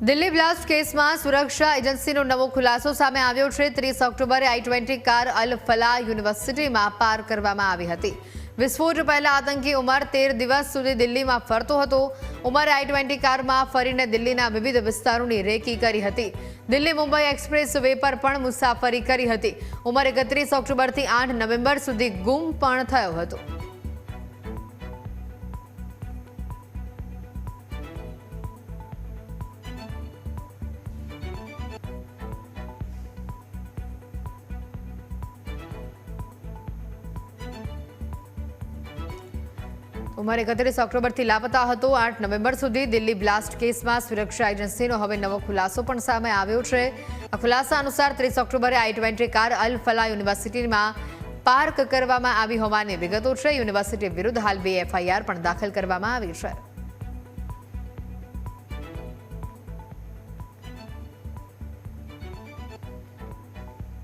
Delhi blast કેસમાં સુરક્ષા એજન્સીનો નવો ખુલાસો સામે આવ્યો છે. ત્રીસ ઓક્ટોબરે આઈ ટ્વેન્ટી કાર અલ ફલા યુનિવર્સિટીમાં પાર કરવામાં આવી હતી. વિસ્ફોટ પહેલા આતંકી ઉમર તેર દિવસ સુધી દિલ્હીમાં ફરતો હતો. ઉમરે આઈ ટ્વેન્ટી કારમાં ફરીને દિલ્હીના વિવિધ વિસ્તારોની રેકી કરી હતી. દિલ્હી મુંબઈ એક્સપ્રેસ વે પર પણ મુસાફરી કરી હતી. ઉમર એકત્રીસ ઓક્ટોબરથી આઠ નવેમ્બર સુધી ગુમ પણ થયો હતો. ઉમર એકત્રીસ ઓક્ટોબરથી લાપતા હતો. આઠ નવેમ્બર સુધી દિલ્હી બ્લાસ્ટ કેસમાં સુરક્ષા એજન્સીનો હવે નવો ખુલાસો પણ સામે આવ્યો છે. આ ખુલાસા અનુસાર ત્રીસ ઓક્ટોબરે આઈ ટ્વેન્ટી કાર અલ ફલા યુનિવર્સિટીમાં પાર્ક કરવામાં આવી હોવાની વિગતો છે. યુનિવર્સિટી વિરુદ્ધ હાલ બે એફઆઈઆર પણ દાખલ કરવામાં આવી છે.